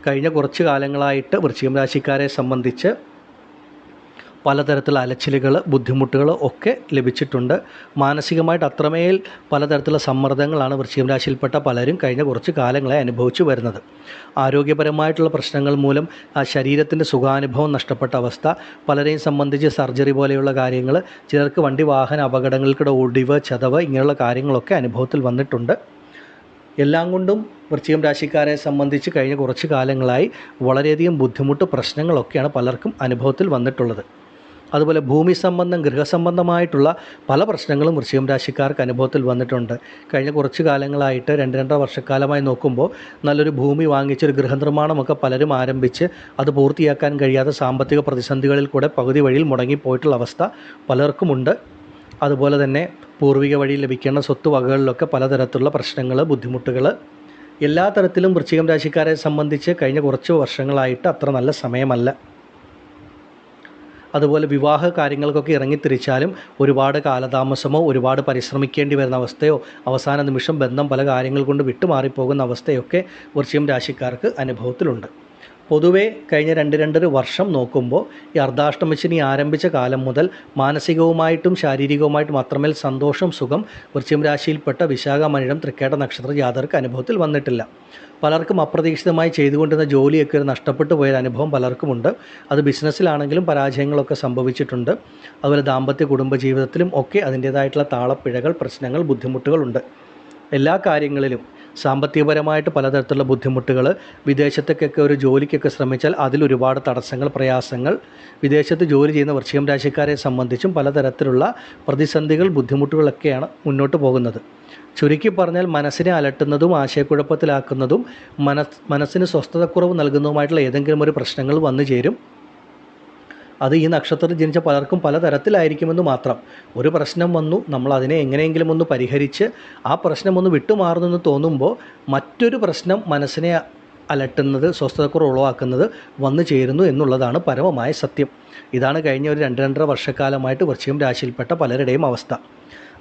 കഴിഞ്ഞ കുറച്ച് കാലങ്ങളായിട്ട് വൃശ്ചികം രാശിക്കാരെ സംബന്ധിച്ച് പലതരത്തിലുള്ള അലച്ചിലുകൾ ബുദ്ധിമുട്ടുകൾ ഒക്കെ ലഭിച്ചിട്ടുണ്ട്. മാനസികമായിട്ട് അത്രമേൽ പലതരത്തിലുള്ള സമ്മർദ്ദങ്ങളാണ് വൃശ്ചികം രാശിയിൽപ്പെട്ട പലരും കഴിഞ്ഞ കുറച്ച് കാലങ്ങളെ അനുഭവിച്ചു വരുന്നത്. ആരോഗ്യപരമായിട്ടുള്ള പ്രശ്നങ്ങൾ മൂലം ആ ശരീരത്തിന്റെ സുഖാനുഭവം നഷ്ടപ്പെട്ട അവസ്ഥ പലരെയും സംബന്ധിച്ച് സർജറി പോലെയുള്ള കാര്യങ്ങൾ ചിലർക്ക് വണ്ടി വാഹന അപകടങ്ങൾക്കിടെ ഒടിവ് ചതവ് ഇങ്ങനെയുള്ള കാര്യങ്ങളൊക്കെ അനുഭവത്തിൽ വന്നിട്ടുണ്ട്. എല്ലാം കൊണ്ടും വൃശ്ചികം രാശിക്കാരെ സംബന്ധിച്ച് കഴിഞ്ഞ കുറച്ച് കാലങ്ങളായി വളരെയധികം ബുദ്ധിമുട്ട് പ്രശ്നങ്ങളൊക്കെയാണ് പലർക്കും അനുഭവത്തിൽ വന്നിട്ടുള്ളത്. അതുപോലെ ഭൂമി സംബന്ധം ഗൃഹസംബന്ധമായിട്ടുള്ള പല പ്രശ്നങ്ങളും വൃശ്ചികം രാശിക്കാർക്ക് അനുഭവത്തിൽ വന്നിട്ടുണ്ട്. കഴിഞ്ഞ കുറച്ച് കാലങ്ങളായിട്ട് രണ്ട് രണ്ടര വർഷക്കാലമായി നോക്കുമ്പോൾ നല്ലൊരു ഭൂമി വാങ്ങിച്ചൊരു ഗൃഹനിർമ്മാണമൊക്കെ പലരും ആരംഭിച്ച് അത് പൂർത്തിയാക്കാൻ കഴിയാതെ സാമ്പത്തിക പ്രതിസന്ധികളിൽ കൂടെ പകുതി വഴിയിൽ മുടങ്ങിപ്പോയിട്ടുള്ള അവസ്ഥ പലർക്കുമുണ്ട്. അതുപോലെ തന്നെ പൂർവിക വഴി ലഭിക്കേണ്ട സ്വത്ത് വകകളിലൊക്കെ പലതരത്തിലുള്ള പ്രശ്നങ്ങൾ ബുദ്ധിമുട്ടുകൾ എല്ലാ തരത്തിലും വൃശ്ചികം രാശിക്കാരെ സംബന്ധിച്ച് കഴിഞ്ഞ കുറച്ച് വർഷങ്ങളായിട്ട് അത്ര നല്ല സമയമല്ല. അതുപോലെ വിവാഹ കാര്യങ്ങൾക്കൊക്കെ ഇറങ്ങിത്തിരിച്ചാലും ഒരുപാട് കാലതാമസമോ ഒരുപാട് പരിശ്രമിക്കേണ്ടി വരുന്ന അവസ്ഥയോ അവസാന നിമിഷം ബന്ധം പല കാര്യങ്ങൾ കൊണ്ട് വിട്ടുമാറിപ്പോകുന്ന അവസ്ഥയൊക്കെ വൃശ്ചികം രാശിക്കാർക്ക് അനുഭവത്തിലുണ്ട്. പൊതുവേ കഴിഞ്ഞ രണ്ട് രണ്ടര വർഷം നോക്കുമ്പോൾ ഈ അർദ്ധാഷ്ടമശനി ആരംഭിച്ച കാലം മുതൽ മാനസികവുമായിട്ടും ശാരീരികവുമായിട്ടും മാത്രമേ സന്തോഷം സുഖം വൃശ്ചികം രാശിയിൽപ്പെട്ട വിശാഖ മനിഴം തൃക്കേട്ട നക്ഷത്ര ജാതർക്ക് അനുഭവത്തിൽ വന്നിട്ടില്ല. പലർക്കും അപ്രതീക്ഷിതമായി ചെയ്തുകൊണ്ടിരുന്ന ജോലിയൊക്കെ ഒരു നഷ്ടപ്പെട്ടു പോയൊരു അനുഭവം പലർക്കുമുണ്ട്. അത് ബിസിനസ്സിലാണെങ്കിലും പരാജയങ്ങളൊക്കെ സംഭവിച്ചിട്ടുണ്ട്. അതുപോലെ ദാമ്പത്യ കുടുംബ ജീവിതത്തിലും ഒക്കെ അതിന്റേതായിട്ടുള്ള താളപ്പിഴകൾ പ്രശ്നങ്ങൾ ബുദ്ധിമുട്ടുകളുണ്ട്. എല്ലാ കാര്യങ്ങളിലും സാമ്പത്തികപരമായിട്ട് പലതരത്തിലുള്ള ബുദ്ധിമുട്ടുകൾ വിദേശത്തേക്കൊക്കെ ഒരു ജോലിക്കൊക്കെ ശ്രമിച്ചാൽ അതിലൊരുപാട് തടസ്സങ്ങൾ പ്രയാസങ്ങൾ. വിദേശത്ത് ജോലി ചെയ്യുന്ന വൃശ്ചികം രാശിക്കാരെ സംബന്ധിച്ചും പലതരത്തിലുള്ള പ്രതിസന്ധികൾ ബുദ്ധിമുട്ടുകളൊക്കെയാണ് മുന്നോട്ട് പോകുന്നത്. ചുരുക്കി പറഞ്ഞാൽ മനസ്സിനെ അലട്ടുന്നതും ആശയക്കുഴപ്പത്തിലാക്കുന്നതും മനസ് മനസ്സിന് സ്വസ്ഥതക്കുറവ് നൽകുന്നതുമായിട്ടുള്ള ഏതെങ്കിലും ഒരു പ്രശ്നങ്ങൾ വന്നു ചേരും. അത് ഈ നക്ഷത്രത്തിൽ ജനിച്ച പലർക്കും പലതരത്തിലായിരിക്കുമെന്ന് മാത്രം. ഒരു പ്രശ്നം വന്നു നമ്മൾ അതിനെ എങ്ങനെയെങ്കിലും ഒന്ന് പരിഹരിച്ച് ആ പ്രശ്നം ഒന്ന് വിട്ടുമാറുന്നെന്ന് തോന്നുമ്പോൾ മറ്റൊരു പ്രശ്നം മനസ്സിനെ അലട്ടുന്നത് സ്വസ്ഥതക്കുറവ് ഉളവാക്കുന്നത് വന്നു ചേരുന്നു എന്നുള്ളതാണ് പരമമായ സത്യം. ഇതാണ് കഴിഞ്ഞ ഒരു രണ്ട് രണ്ടര വർഷക്കാലമായിട്ട് വൃശ്ചികം രാശിയിൽപ്പെട്ട പലരുടെയും അവസ്ഥ.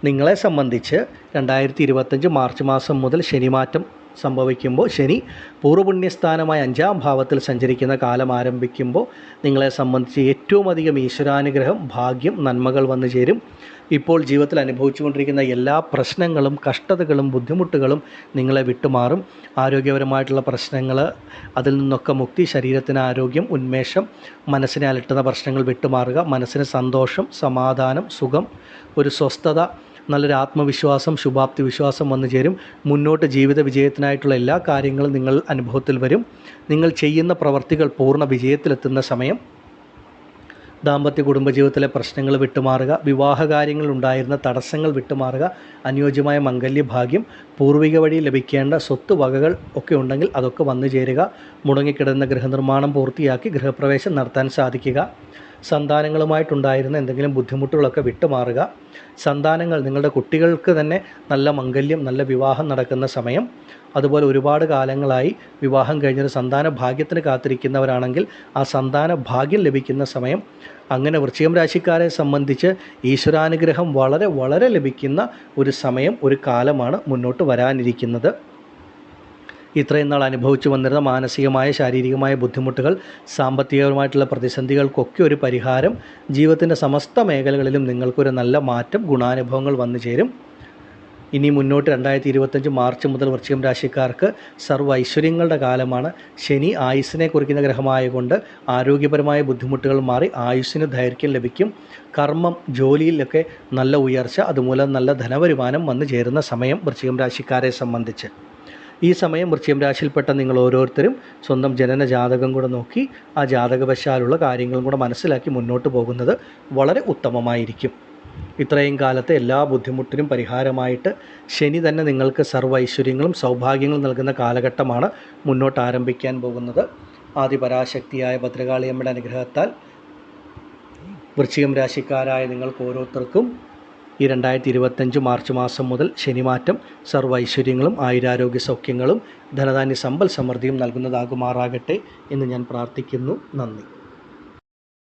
നിങ്ങളെ സംബന്ധിച്ച് രണ്ടായിരത്തി ഇരുപത്തഞ്ച് മാർച്ച് മാസം മുതൽ ശനിമാറ്റം സംഭവിക്കുമ്പോൾ ശനി പൂർവപുണ്യസ്ഥാനമായ അഞ്ചാം ഭാവത്തിൽ സഞ്ചരിക്കുന്ന കാലം ആരംഭിക്കുമ്പോൾ നിങ്ങളെ സംബന്ധിച്ച് ഏറ്റവും അധികം ഈശ്വരാനുഗ്രഹം ഭാഗ്യം നന്മകൾ വന്നു ചേരും. ഇപ്പോൾ ജീവിതത്തിൽ അനുഭവിച്ചുകൊണ്ടിരിക്കുന്ന എല്ലാ പ്രശ്നങ്ങളും കഷ്ടതകളും ബുദ്ധിമുട്ടുകളും നിങ്ങളെ വിട്ടുമാറും. ആരോഗ്യപരമായിട്ടുള്ള പ്രശ്നങ്ങൾ അതിൽ നിന്നൊക്കെ മുക്തി ശരീരത്തിന് ആരോഗ്യം ഉന്മേഷം മനസ്സിനെ അലട്ടുന്ന പ്രശ്നങ്ങൾ വിട്ടുമാറുക മനസ്സിന് സന്തോഷം സമാധാനം സുഖം ഒരു സ്വസ്ഥത നല്ലൊരു ആത്മവിശ്വാസം ശുഭാപ്തി വിശ്വാസം വന്നു ചേരും. മുന്നോട്ട് ജീവിത വിജയത്തിനായിട്ടുള്ള എല്ലാ കാര്യങ്ങളും നിങ്ങൾ അനുഭവത്തിൽ വരും. നിങ്ങൾ ചെയ്യുന്ന പ്രവർത്തികൾ പൂർണ വിജയത്തിലെത്തുന്ന സമയം. ദാമ്പത്യ കുടുംബജീവിതത്തിലെ പ്രശ്നങ്ങൾ വിട്ടുമാറുക വിവാഹ കാര്യങ്ങൾ ഉണ്ടായിരുന്ന തടസ്സങ്ങൾ വിട്ടുമാറുക അനുയോജ്യമായ മംഗല്യ ഭാഗ്യം പൂർവിക വഴി ലഭിക്കേണ്ട സ്വത്ത് വകകൾ ഒക്കെ ഉണ്ടെങ്കിൽ അതൊക്കെ വന്നു ചേരുക. മുടങ്ങിക്കിടന്ന ഗൃഹനിർമ്മാണം പൂർത്തിയാക്കി ഗൃഹപ്രവേശം നടത്താൻ സാധിക്കുക. സന്താനങ്ങളുമായിട്ടുണ്ടായിരുന്ന എന്തെങ്കിലും ബുദ്ധിമുട്ടുകളൊക്കെ വിട്ടുമാറുക. സന്താനങ്ങൾ നിങ്ങളുടെ കുട്ടികൾക്ക് തന്നെ നല്ല മംഗല്യം നല്ല വിവാഹം നടക്കുന്ന സമയം. അതുപോലെ ഒരുപാട് കാലങ്ങളായി വിവാഹം കഴിഞ്ഞൊരു സന്താന ഭാഗ്യത്തിന് കാത്തിരിക്കുന്നവരാണെങ്കിൽ ആ സന്താന ഭാഗ്യം ലഭിക്കുന്ന സമയം. അങ്ങനെ വൃശ്ചികം രാശിക്കാരെ സംബന്ധിച്ച് ഈശ്വരാനുഗ്രഹം വളരെ വളരെ ലഭിക്കുന്ന ഒരു സമയം ഒരു കാലമാണ് മുന്നോട്ട് വരാനിരിക്കുന്നത്. ഇത്രയും നാൾ അനുഭവിച്ചു വന്നിരുന്ന മാനസികമായ ശാരീരികമായ ബുദ്ധിമുട്ടുകൾ സാമ്പത്തികപരമായിട്ടുള്ള പ്രതിസന്ധികൾക്കൊക്കെ ഒരു പരിഹാരം ജീവിതത്തിന്റെ സമസ്ത മേഖലകളിലും നിങ്ങൾക്കൊരു നല്ല മാറ്റം ഗുണാനുഭവങ്ങൾ വന്നു ചേരും. ഇനി മുന്നോട്ട് രണ്ടായിരത്തി ഇരുപത്തഞ്ച് മാർച്ച് മുതൽ വൃശ്ചികം രാശിക്കാർക്ക് സർവ ഐശ്വര്യങ്ങളുടെ കാലമാണ്. ശനി ആയുസ്സിനെ കുറിക്കുന്ന ഗ്രഹമായതുകൊണ്ട് ആരോഗ്യപരമായ ബുദ്ധിമുട്ടുകൾ മാറി ആയുസ്സിന് ദൈർഘ്യം ലഭിക്കും. കർമ്മം ജോലിയിലൊക്കെ നല്ല ഉയർച്ച അതുമൂലം നല്ല ധനവരുമാനം വന്നു ചേരുന്ന സമയം വൃശ്ചികം രാശിക്കാരെ സംബന്ധിച്ച്. ഈ സമയം വൃശ്ചികം രാശിയിൽപ്പെട്ട നിങ്ങൾ ഓരോരുത്തരും സ്വന്തം ജനന ജാതകം കൂടെ നോക്കി ആ ജാതകവശാലുള്ള കാര്യങ്ങളും കൂടെ മനസ്സിലാക്കി മുന്നോട്ട് പോകുന്നത് വളരെ ഉത്തമമായിരിക്കും. ഇത്രയും കാലത്തെ എല്ലാ ബുദ്ധിമുട്ടിനും പരിഹാരമായിട്ട് ശനി തന്നെ നിങ്ങൾക്ക് സർവ ഐശ്വര്യങ്ങളും സൗഭാഗ്യങ്ങളും നൽകുന്ന കാലഘട്ടമാണ് മുന്നോട്ട് ആരംഭിക്കാൻ പോകുന്നത്. ആദിപരാശക്തിയായ ഭദ്രകാളിയമ്മയുടെ അനുഗ്രഹത്താൽ വൃശ്ചികം രാശിക്കാരായ നിങ്ങൾക്ക് ഓരോരുത്തർക്കും ഈ രണ്ടായിരത്തി ഇരുപത്തഞ്ച് മാർച്ച് മാസം മുതൽ ശനിമാറ്റം സർവ ഐശ്വര്യങ്ങളും ആയുരാരോഗ്യ സൗഖ്യങ്ങളും ധനധാന്യ സമ്പൽ സമൃദ്ധിയും നൽകുന്നതാകുമാറാകട്ടെ എന്ന് ഞാൻ പ്രാർത്ഥിക്കുന്നു. നന്ദി.